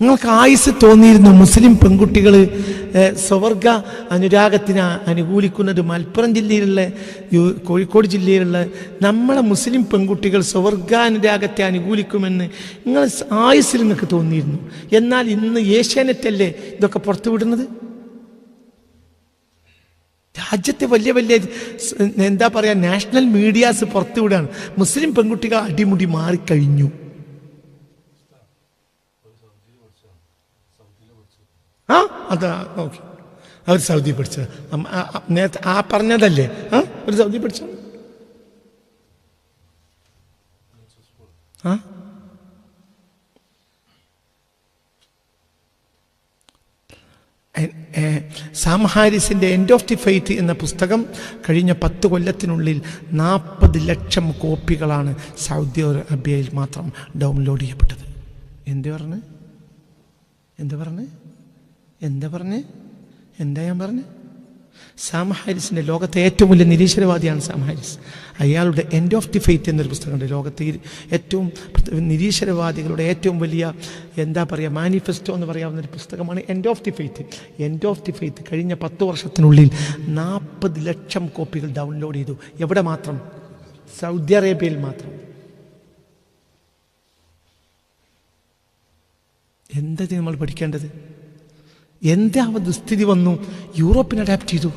നിങ്ങൾക്ക് ആയുസ് തോന്നിയിരുന്നു മുസ്ലിം പെൺകുട്ടികൾ സ്വവർഗ അനുരാഗത്തിന് അനുകൂലിക്കുന്നത് മലപ്പുറം ജില്ലയിലുള്ള കോഴിക്കോട് ജില്ലയിലുള്ള നമ്മളെ മുസ്ലിം പെൺകുട്ടികൾ സ്വവർഗാനുരാഗത്തെ അനുകൂലിക്കുമെന്ന് നിങ്ങൾ ആയുസ്സിൽ നിങ്ങൾക്ക് തോന്നിയിരുന്നു. എന്നാൽ ഇന്ന് ഏഷ്യാനെറ്റല്ലേ ഇതൊക്കെ പുറത്തുവിടുന്നത് രാജ്യത്തെ വലിയ വലിയ എന്താ പറയുക നാഷണൽ മീഡിയാസ് പുറത്തുവിടുകയാണ് മുസ്ലിം പെൺകുട്ടികൾ അടിമുടി മാറിക്കഴിഞ്ഞു ആ അതാ ഓക്കെ അവർ സൗദി പഠിച്ചത്. നേരത്തെ ആ പറഞ്ഞതല്ലേ? ആ ഒരു സൗദി പഠിച്ച ആ? എ- എ, സാം ഹാരിസിന്റെ എൻഡ് ഓഫ് ദി ഫെയ്ത്ത് എന്ന പുസ്തകം കഴിഞ്ഞ പത്ത് കൊല്ലത്തിനുള്ളിൽ നാൽപ്പത് ലക്ഷം കോപ്പികളാണ് സൗദി അറേബ്യയിൽ മാത്രം ഡൗൺലോഡ് ചെയ്യപ്പെട്ടത്. എന്ത് പറഞ്ഞ്? എന്ത് പറഞ്ഞ്? എന്താ പറഞ്ഞ്? എന്താ ഞാൻ പറഞ്ഞ്? സാം ഹാരിസിന്റെ ലോകത്തെ ഏറ്റവും വലിയ നിരീശ്വരവാദിയാണ് സാം ഹാരിസ്. അയാളുടെ എൻഡ് ഓഫ് ദി ഫെയ്ത്ത് എന്നൊരു പുസ്തകമുണ്ട്. ലോകത്തെ ഏറ്റവും നിരീശ്വരവാദികളുടെ ഏറ്റവും വലിയ എന്താ പറയുക മാനിഫെസ്റ്റോ എന്ന് പറയാവുന്ന ഒരു പുസ്തകമാണ് end of the faith end of the faith കഴിഞ്ഞ പത്ത് വർഷത്തിനുള്ളിൽ നാൽപ്പത് ലക്ഷം കോപ്പികൾ ഡൗൺലോഡ് ചെയ്തു. എവിടെ മാത്രം? സൗദി അറേബ്യയിൽ മാത്രം. എന്താ നമ്മൾ പഠിക്കേണ്ടത്? എന്താ ദുസ്ഥിതി വന്നു? യൂറോപ്പിന് അഡാപ്റ്റ് ചെയ്തു.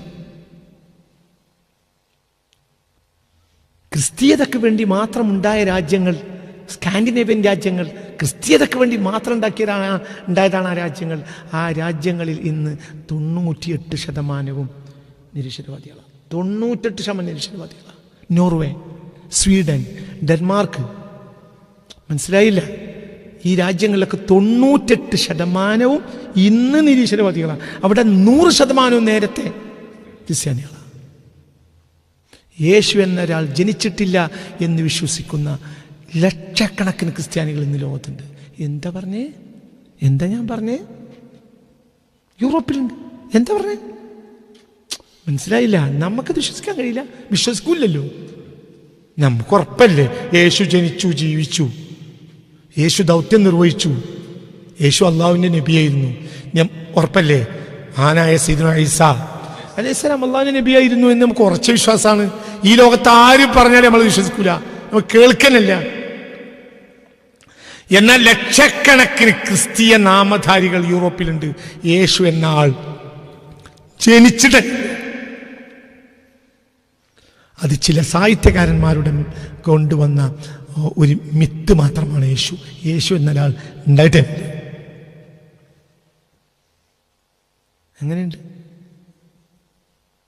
ക്രിസ്തീയതയ്ക്ക് വേണ്ടി മാത്രം ഉണ്ടായ രാജ്യങ്ങൾ സ്കാൻഡിനേവ്യൻ രാജ്യങ്ങൾ ക്രിസ്തീയതയ്ക്ക് വേണ്ടി മാത്രം ഉണ്ടാക്കിയതാണ് ഉണ്ടായതാണ് ആ രാജ്യങ്ങൾ. ആ രാജ്യങ്ങളിൽ ഇന്ന് തൊണ്ണൂറ്റിയെട്ട് ശതമാനവും നിരീശ്വരവാദികളാണ്. തൊണ്ണൂറ്റെട്ട് ശതമാനം നിരീശ്വരവാദികളാണ്. Norway Sweden Denmark. മനസ്സിലായില്ല? ഈ രാജ്യങ്ങളിലൊക്കെ തൊണ്ണൂറ്റെട്ട് ശതമാനവും ഇന്ന് നിരീശ്വരവാദികളാണ് അവിടെ നൂറ് ശതമാനവും നേരത്തെ ക്രിസ്ത്യാനികളാണ് യേശു എന്ന ഒരാൾ ജനിച്ചിട്ടില്ല എന്ന് വിശ്വസിക്കുന്ന ലക്ഷക്കണക്കിന് ക്രിസ്ത്യാനികൾ ഇന്ന് ലോകത്തുണ്ട്. എന്താ പറഞ്ഞേ? എന്താ ഞാൻ പറഞ്ഞേ? യൂറോപ്പിലുണ്ട്. എന്താ പറഞ്ഞേ? മനസ്സിലായില്ല. നമുക്കത് വിശ്വസിക്കാൻ കഴിയില്ല. വിശ്വസിക്കില്ലല്ലോ. നമുക്ക് ഉറപ്പല്ലേ? യേശു ജനിച്ചു ജീവിച്ചു. യേശു ദൗത്യം നിർവഹിച്ചു. യേശു അള്ളാഹുവിന്റെ നബിയായിരുന്നു. ഞാൻ ഉറപ്പല്ലേ? ആനായ സീദുന ഐസ അലൈഹിസ്സലാം അള്ളാഹുവിന്റെ നബിയായിരുന്നു എന്ന് നമുക്ക് ഉറച്ച വിശ്വാസമാണ്. ഈ ലോകത്ത് ആരും പറഞ്ഞാലും നമ്മൾ വിശ്വസിക്കൂല. നമ്മൾ കേൾക്കാനല്ല എന്നാൽ ലക്ഷക്കണക്കിന് ക്രിസ്തീയ നാമധാരികൾ യൂറോപ്പിലുണ്ട്. യേശു എന്ന ആൾ ജനിച്ചിട്ട് അത് ചില സാഹിത്യകാരന്മാരുടെ കൊണ്ടുവന്ന ഒരു മിത്ത് മാത്രമാണ് യേശു. യേശു എന്നൊരാൾ ഉണ്ടായിട്ടില്ല അങ്ങനെയുണ്ട്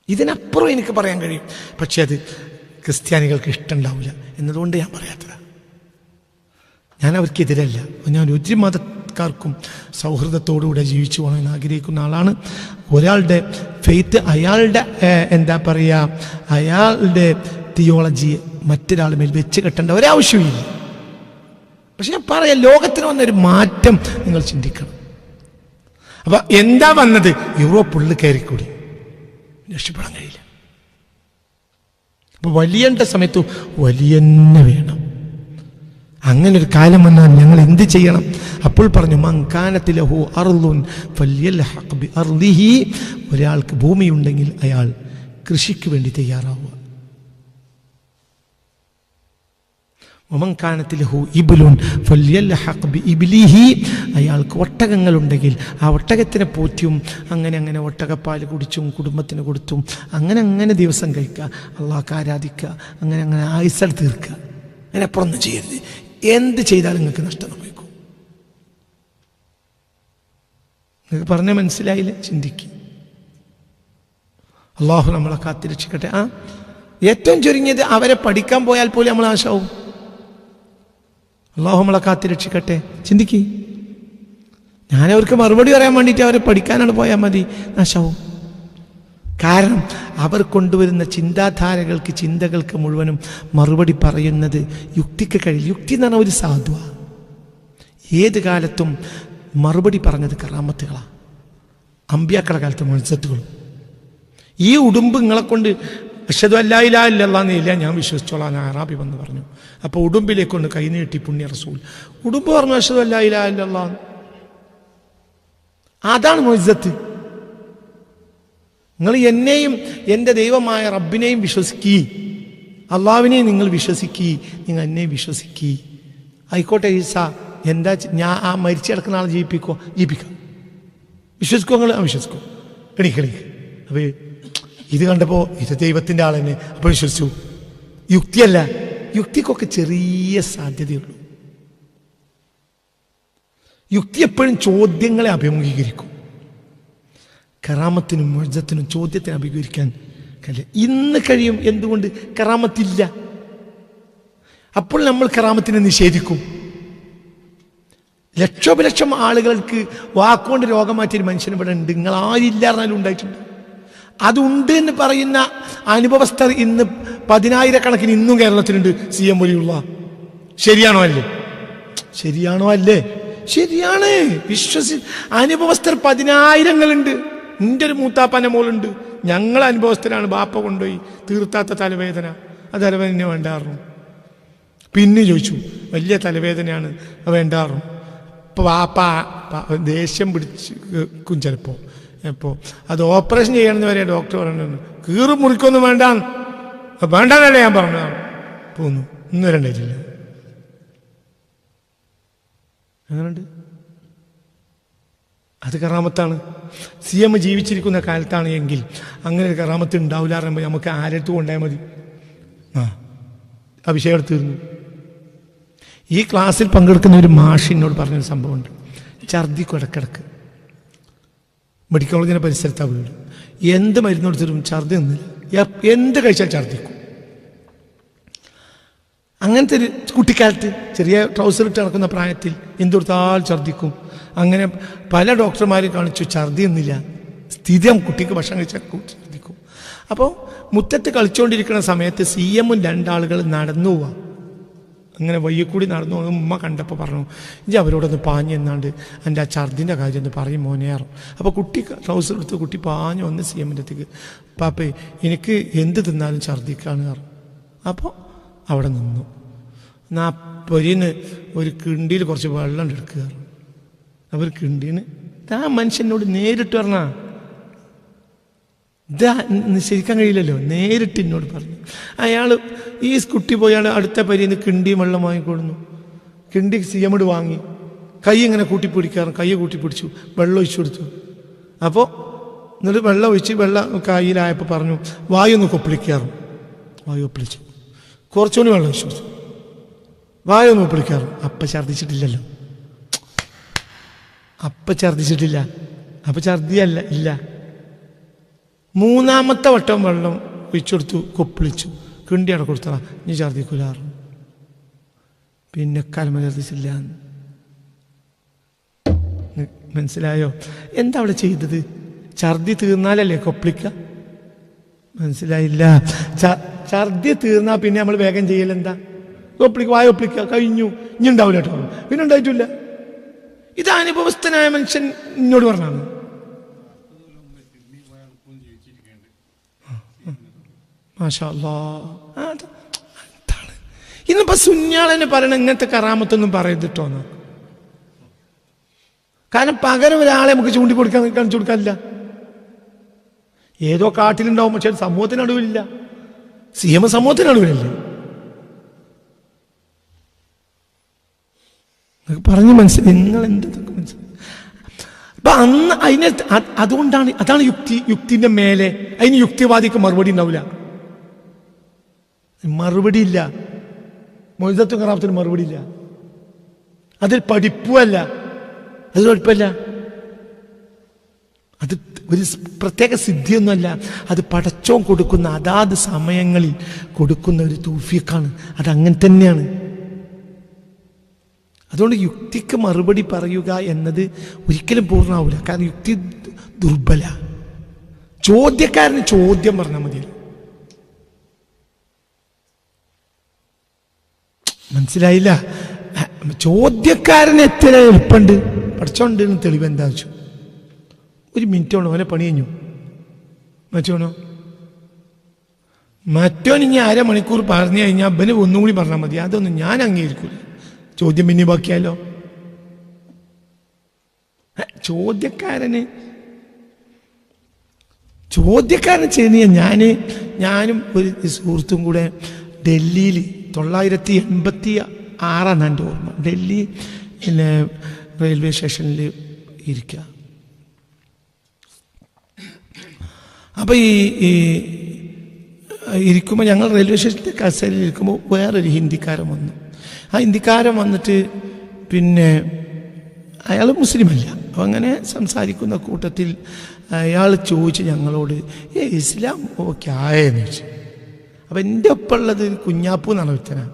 ഇതിനപ്പുറം എനിക്ക് പറയാൻ കഴിയും. പക്ഷെ അത് ക്രിസ്ത്യാനികൾക്ക് ഇഷ്ടമുണ്ടാവില്ല എന്നതുകൊണ്ട് ഞാൻ പറയാത്തത്. ഞാൻ അവർക്കെതിരല്ല. ഞാൻ ഒരു മതക്കാർക്കും സൗഹൃദത്തോടുകൂടെ ജീവിച്ചു പോകണമെന്ന് ആഗ്രഹിക്കുന്ന ആളാണ്. ഒരാളുടെ ഫെയ്ത്ത് അയാളുടെ എന്താ പറയുക അയാളുടെ തിയോളജി മറ്റൊരാൾ മേൽ വെച്ച് കെട്ടേണ്ട ഒരാവശ്യമില്ല പക്ഷെ ഞാൻ പറയാം ലോകത്തിന് വന്നൊരു മാറ്റം നിങ്ങൾ ചിന്തിക്കണം. അപ്പൊ എന്താ വന്നത്? യൂറോപ്പ് ഉള്ളിൽ കയറിക്കൂടി. രക്ഷപ്പെടാൻ കഴിയില്ല. അപ്പൊ വലിയണ്ട സമയത്ത് വലിയന്നെ വേണം. അങ്ങനെ ഒരു കാലം വന്നാൽ ഞങ്ങൾ എന്ത് ചെയ്യണം? അപ്പോൾ പറഞ്ഞു മങ്കാനത്തിലഹു അർലുൻ ഒരാൾക്ക് ഭൂമിയുണ്ടെങ്കിൽ അയാൾ കൃഷിക്ക് വേണ്ടി തയ്യാറാവുക. ഒമങ്കാനത്തിലഹു ഇബുലുൻ ഫല്യൽഹഖ് ബി ഇബ്ലിഹി. അയാൾക്ക് ഒട്ടകങ്ങളുണ്ടെങ്കിൽ ആ ഒട്ടകത്തിനെ പോറ്റിയും അങ്ങനെ അങ്ങനെ ഒട്ടകപ്പാൽ കുടിച്ചും കുടുംബത്തിന് കൊടുത്തും അങ്ങനെ അങ്ങനെ ദിവസം കഴിക്കുക. അള്ളാഹ്ക്ക് ആരാധിക്കുക. അങ്ങനെ അങ്ങനെ ആയുസൽ തീർക്കുക. അങ്ങനെ അപ്പുറമൊന്നും ചെയ്യരുത്. എന്ത് ചെയ്താലും നിങ്ങൾക്ക് നഷ്ടം സംഭവിക്കും. നിങ്ങൾക്ക് പറഞ്ഞ മനസ്സിലായില്ല? ചിന്തിക്കുക അള്ളാഹു നമ്മളെ കാത്തിരക്ഷിക്കട്ടെ. ആ? ഏറ്റവും ചുരുങ്ങിയത് അവരെ പഠിക്കാൻ പോയാൽ പോലും നമ്മൾ ആശാവും. അള്ളാഹു നമ്മളെ കാത്തിരക്ഷിക്കട്ടെ ചിന്തിക്കി. ഞാൻ അവർക്ക് മറുപടി പറയാൻ വേണ്ടിയിട്ട് അവരെ പഠിക്കാനാണ് പോയാൽ മതി. നാശാവും. കാരണം അവർ കൊണ്ടുവരുന്ന ചിന്താധാരകൾക്ക് ചിന്തകൾക്ക് മുഴുവനും മറുപടി പറയുന്നത് യുക്തിക്ക് കഴിയും യുക്തി എന്ന് പറഞ്ഞാൽ ഒരു സാധുവ. ഏത് കാലത്തും മറുപടി പറഞ്ഞത് കറാമത്തുകളാണ് അമ്പ്യാക്കളുടെ കാലത്ത് മത്സ്യത്തുകളും. ഈ ഉടുമ്പ് നിങ്ങളെ കൊണ്ട് അഷദ് അല്ലായില്ല ഇല്ല ഞാൻ വിശ്വസിച്ചോളാം ഞാൻ അറാബി വന്ന് പറഞ്ഞു. അപ്പോൾ ഉടുമ്പിലേക്ക് കൊണ്ട് കൈ നീട്ടി പുണ്യ റസൂൽ. ഉടുമ്പ് പറഞ്ഞു അഷദ് അല്ലായില്ല ഇല്ലല്ലാ അതാണ് മൊയ്സത്ത്. നിങ്ങൾ എന്നെയും എന്റെ ദൈവമായ റബ്ബിനെയും വിശ്വസിക്കി. അള്ളാവിനെയും നിങ്ങൾ വിശ്വസിക്കി നിങ്ങൾ എന്നെയും വിശ്വസിക്കി. ആയിക്കോട്ടെ ഈസ എന്താ ഞാൻ ആ മരിച്ചു കിടക്കുന്ന ആളെ ജീവിപ്പിക്കോ? ജീവിപ്പിക്കാം. വിശ്വസിക്കോ നിങ്ങൾ? ആ വിശ്വസിക്കോ. എണീക്ക് എണീക്ക്. അപ്പൊ ഇത് കണ്ടപ്പോ ഇത് ദൈവത്തിന്റെ ആൾ തന്നെ അപ്പൊ വിശ്വസിച്ചു. യുക്തിയല്ല യുക്തിക്കൊക്കെ ചെറിയ സാധ്യതയുള്ളൂ. യുക്തി എപ്പോഴും ചോദ്യങ്ങളെ അഭിമുഖീകരിക്കും. കറാമത്തിനും മുഴജത്തിനും ചോദ്യത്തെ അഭിമുഖീകരിക്കാൻ കഴിയും ഇന്ന് കഴിയും എന്തുകൊണ്ട്? കറാമത്തില്ല. അപ്പോൾ നമ്മൾ കറാമത്തിനെ നിഷേധിക്കും. ലക്ഷോപലക്ഷം ആളുകൾക്ക് വാക്കുകൊണ്ട് രോഗം മാറ്റിയ മനുഷ്യനെ മനുഷ്യൻ ഇവിടെ ഉണ്ട്. നിങ്ങൾ ആരില്ല പറഞ്ഞാലും ഉണ്ടായിട്ടുണ്ട്. അതുണ്ട് എന്ന് പറയുന്ന അനുഭവസ്ഥർ ഇന്ന് പതിനായിരക്കണക്കിന് ഇന്നും കേരളത്തിലുണ്ട് സി എം വലിയുള്ള. ശരിയാണോ അല്ലേ? ശരിയാണോ അല്ലേ? ശരിയാണ്. വിശ്വസി അനുഭവസ്ഥർ പതിനായിരങ്ങളുണ്ട്. എന്റെ ഒരു മൂത്താപ്പാന്റെ മോളുണ്ട്. ഞങ്ങൾ അനുഭവസ്ഥരാണ്. ബാപ്പ കൊണ്ടുപോയി. തീർത്താത്ത തലവേദന. ആ തലവേദന വേണ്ടാറും. പിന്നെ ചോദിച്ചു വലിയ തലവേദനയാണ്. വേണ്ടാറും. അപ്പോൾ വാപ്പ ദേഷ്യം പിടിച്ച് ചിലപ്പോൾ അപ്പോൾ അത് ഓപ്പറേഷൻ ചെയ്യണമെന്ന് വരെ ഡോക്ടർ പറഞ്ഞു കീറ് മുറിക്കൊന്നും വേണ്ട വേണ്ടതല്ലേ ഞാൻ പറഞ്ഞു പോന്നു. ഇന്ന് രണ്ടായിട്ടില്ല അങ്ങനുണ്ട് അത് കറാമത്താണ്. സി എം ജീവിച്ചിരിക്കുന്ന കാലത്താണ് എങ്കിൽ അങ്ങനെ ഒരു കറാമത്ത് ഉണ്ടാവില്ല പറയുമ്പോൾ നമുക്ക് ആരെടുത്ത് കൊണ്ടായാൽ മതി? ആ അഭിഷേകം തീർന്നു. ഈ ക്ലാസ്സിൽ പങ്കെടുക്കുന്ന ഒരു മാഷിനോട് പറഞ്ഞൊരു സംഭവമുണ്ട്. ഛർദിക്കും ഇടക്കിടക്ക് മെഡിക്കൽ കോളേജിന്റെ പരിസരത്താണ് വീട് എന്ത് മരുന്ന് കൊടുത്തിട്ടും ഛർദി എപ്- എന്ത് കഴിച്ചാൽ ഛർദിക്കും അങ്ങനത്തെ ഒരു കുട്ടിക്കാലത്ത് ചെറിയ ട്രൗസർ ഇട്ട് നടക്കുന്ന പ്രായത്തിൽ എന്തുകൊടുത്താൽ ഛർദിക്കും അങ്ങനെ പല ഡോക്ടർമാരും കാണിച്ചു ഛർദി എന്നില്ല സ്ഥിരം കുട്ടിക്ക് ഭക്ഷണം കഴിച്ചാൽ ഛർദിക്കും അപ്പോൾ മുറ്റത്ത് കളിച്ചുകൊണ്ടിരിക്കുന്ന സമയത്ത് സി എമ്മും രണ്ടാളുകൾ നടന്നു പോവാം. അങ്ങനെ വയ്യക്കൂടി നടന്നു ഉമ്മ കണ്ടപ്പോൾ പറഞ്ഞു ഇനി അവരോടൊന്ന് പാഞ്ഞ് എന്നാണ്ട് എന്റെ ആ ഛർദിന്റെ കാര്യം ഒന്ന് പറയും മോനെയാറും അപ്പോൾ കുട്ടി ട്രൗസർ എടുത്ത് കുട്ടി പാഞ്ഞ് വന്ന് സി എമ്മിന്റെ അടുത്തേക്ക് പാപ്പേ എനിക്ക് എന്ത് തിന്നാലും ഛർദിക്കാണ് അപ്പോൾ അവിടെ നിന്നു. എന്നാ പൊരിന് ഒരു കിണ്ടിയിൽ കുറച്ച് വെള്ളം എടുക്കുക അവർ കിണ്ടീന് ആ മനുഷ്യനോട് നേരിട്ട് പറഞ്ഞാ ഇതാ നിശ്ചയിക്കാൻ കഴിയില്ലല്ലോ. നേരിട്ട് എന്നോട് പറഞ്ഞു. അയാൾ ഈ കുട്ടി പോയാൽ അടുത്ത പരിന്ന് കിണ്ടി വെള്ളം വാങ്ങിക്കൊടുന്നു. കിണ്ടി സിയമട് വാങ്ങി. കൈ ഇങ്ങനെ കൂട്ടിപ്പിടിക്കാറ് കൈ കൂട്ടിപ്പിടിച്ചു. വെള്ളം ഒഴിച്ചു കൊടുത്തു. അപ്പോൾ എന്നിട്ട് വെള്ളം ഒഴിച്ച് വെള്ളം കയ്യിലായപ്പോൾ പറഞ്ഞു വായു ഒന്ന് കൊപ്പിളിക്കാറും. വായു ഒപ്പിളിച്ചു കുറച്ചുകൂടി വെള്ളം ഒഴിച്ചു കൊടുത്തു. വായു ഒന്ന് ഒപ്പിളിക്കാറും അപ്പം ഛർദ്ദിച്ചിട്ടില്ലല്ലോ. അപ്പം ഛർദ്ദിച്ചിട്ടില്ല. അപ്പം ഛർദ്ദിയല്ല ഇല്ല. മൂന്നാമത്തെ വട്ടം വെള്ളം ഒഴിച്ചെടുത്തു കൊപ്പിളിച്ചു. കിണ്ടി അവിടെ കൊടുത്തതാ. നീ ഛർദിക്കൂലാറ്. പിന്നെ കലമ ഛർദിച്ചില്ല. മനസ്സിലായോ? എന്താ അവിടെ ചെയ്തത്? ഛർദി തീർന്നാലല്ലേ കൊപ്പിളിക്ക? മനസ്സിലായില്ല. ഛർദി തീർന്നാൽ പിന്നെ നമ്മൾ വേഗം ചെയ്യലെന്താ ഒപ്പിളിക്ക വായ ഒപ്പിളിക്ക കഴിഞ്ഞു. ഇനി ഉണ്ടാവില്ല കേട്ടോ. പിന്നെ ഉണ്ടായിട്ടില്ല. ഇത് അനുഭവസ്ഥനായ മനുഷ്യൻ എന്നോട് പറഞ്ഞാണ് മാഷാ അല്ലാ. ആ, അത് അതാണ് ഇന്നിപ്പോ സുന്യാളെന്നെ പറയണ ഇങ്ങനത്തെ കറാമത്തൊന്നും പറയുന്നിട്ടോന്ന് കാരണം പകരം ഒരാളെ നമുക്ക് ചൂണ്ടി കൊടുക്കാൻ കാണിച്ചു കൊടുക്കാനില്ല. ഏതോ കാട്ടിലുണ്ടാവും പക്ഷെ സമൂഹത്തിനടുവില്ല സമൂഹത്തിന് നടുവില്ല സി എം സമൂഹത്തിനടുവില്ല പറഞ്ഞ് മനസ്സിലായി നിങ്ങൾ എന്തൊക്കെ മനസ്സിലായി അപ്പൊ അന്ന് അതിനെ അതുകൊണ്ടാണ് അതാണ് യുക്തി യുക്തിന്റെ മേലെ അതിന് യുക്തിവാദിക്ക് മറുപടി ഉണ്ടാവില്ല. മറുപടി ഇല്ല മൊയ്തത്വം കറാമത്തിന് മറുപടി ഇല്ല അതിൽ പഠിപ്പുമല്ല അത് കുഴപ്പമില്ല അത് ഒരു പ്രത്യേക സിദ്ധിയൊന്നുമല്ല. അത് പടച്ചോൻ കൊടുക്കുന്ന അതാത് സമയങ്ങളിൽ കൊടുക്കുന്ന ഒരു തൂഫിക്കാണ് അത് അങ്ങനെ തന്നെയാണ്. അതുകൊണ്ട് യുക്തിക്ക് മറുപടി പറയുക എന്നത് ഒരിക്കലും പൂർണമാവില്ല. കാരണം യുക്തി ദുർബല. ചോദ്യക്കാരന് ചോദ്യം പറഞ്ഞാൽ മതിയല്ലോ. മനസ്സിലായില്ല. ചോദ്യക്കാരന് എത്ര എളുപ്പമുണ്ട്? പഠിച്ചോണ്ട് തെളിവ് എന്താ വെച്ചു ഒരു മിനിറ്റ് കൊണ്ട് ഓനെ പണി കഴിഞ്ഞു. മറ്റോണോ മറ്റോൻ ഇനി അരമണിക്കൂർ പറഞ്ഞു കഴിഞ്ഞാൽ അവന് ഒന്നും കൂടി പറഞ്ഞാൽ മതി. അതൊന്നും ഞാൻ അംഗീകരിക്കൂല. ചോദ്യം പിന്നെ ബാക്കിയാലോ? ചോദ്യക്കാരന് ചോദ്യക്കാരൻ ചെയ്യുന്ന ഞാൻ ഞാനും ഒരു സുഹൃത്തും കൂടെ ഡൽഹിയിൽ തൊള്ളായിരത്തി എൺപത്തി ആറാണ് എന്റെ ഓർമ്മ. ഡൽഹി പിന്നെ റെയിൽവേ സ്റ്റേഷനിൽ ഇരിക്കുക അപ്പോൾ ഈ ഈ ഇരിക്കുമ്പോൾ ഞങ്ങൾ റെയിൽവേ സ്റ്റേഷനിലെ കസേരയിൽ ഇരിക്കുമ്പോൾ വേറൊരു ഹിന്ദിക്കാരൻ വന്നു. ആ ഹിന്ദിക്കാരൻ വന്നിട്ട് പിന്നെ അയാൾ മുസ്ലിമല്ല. അപ്പം അങ്ങനെ സംസാരിക്കുന്ന കൂട്ടത്തിൽ അയാൾ ചോദിച്ച് ഞങ്ങളോട് ഏ ഇസ്ലാം ഓക്കെ ആയെന്ന് ചോദിച്ചു. അപ്പം എന്റെ ഒപ്പം ഉള്ളത് കുഞ്ഞാപ്പു എന്നാണ് വെച്ചനാ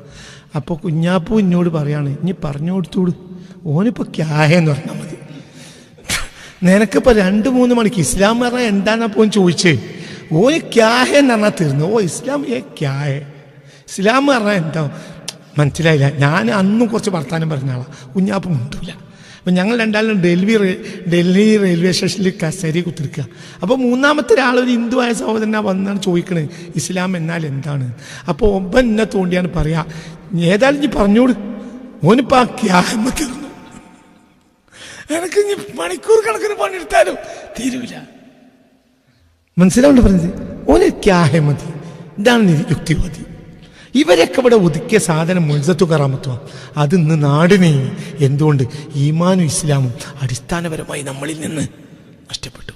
അപ്പോൾ കുഞ്ഞാപ്പു എന്നോട് പറയാണ് ഇനി പറഞ്ഞു കൊടുത്തോളൂ. ഓനിപ്പോൾ ക്യായെന്ന് പറഞ്ഞാൽ മതി. നിനക്കിപ്പോൾ രണ്ട് മൂന്ന് മണിക്ക് ഇസ്ലാം പറഞ്ഞാൽ എന്താണെന്നാ പോൻ ചോദിച്ചേ? ഓന് ക്യാഹെ എന്ന് പറഞ്ഞാൽ തീർന്നു. ഓ ഇസ്ലാം ഏ ക്യാഹെ. ഇസ്ലാം പറഞ്ഞാൽ എന്താ? മനസ്സിലായില്ല. ഞാൻ അന്നും കുറച്ച് വർത്താനം പറഞ്ഞ ആളാണ് കുഞ്ഞാപ്പ് അപ്പം ഞങ്ങൾ രണ്ടാളും ഡൽഹി ഡൽഹി റെയിൽവേ സ്റ്റേഷനിൽ കസേരി കുത്തിരിക്കുക അപ്പോൾ മൂന്നാമത്തെ ഒരാൾ ഒരു ഹിന്ദുവായ സഹോദരനെ വന്നാണ് ചോദിക്കണേ ഇസ്ലാം എന്നാൽ എന്താണ്? അപ്പോൾ ഒബൻ എന്നെ തോണ്ടിയാണ് പറയാ ഏതായാലും ഇനി പറഞ്ഞോട് ഓനിപ്പോൾ ആ തീർന്നു. എനിക്ക് ഇനി മണിക്കൂർ കണക്കിന് പണിയെടുത്താലും തീരുവില്ല മനസ്സിലാവുണ്ട് പറഞ്ഞത്? ഓന് ക്യാഹമതി ഇതാണ് നി- യുക്തിവാദി. ഇവരൊക്കെ ഇവിടെ ഒതുക്കിയ സാധനം മുഴുത്തു കറാമത്വ അത് ഇന്ന് നാടിനെ എന്തുകൊണ്ട് ഈമാനും ഇസ്ലാമും അടിസ്ഥാനപരമായി നമ്മളിൽ നിന്ന് നഷ്ടപ്പെട്ടു.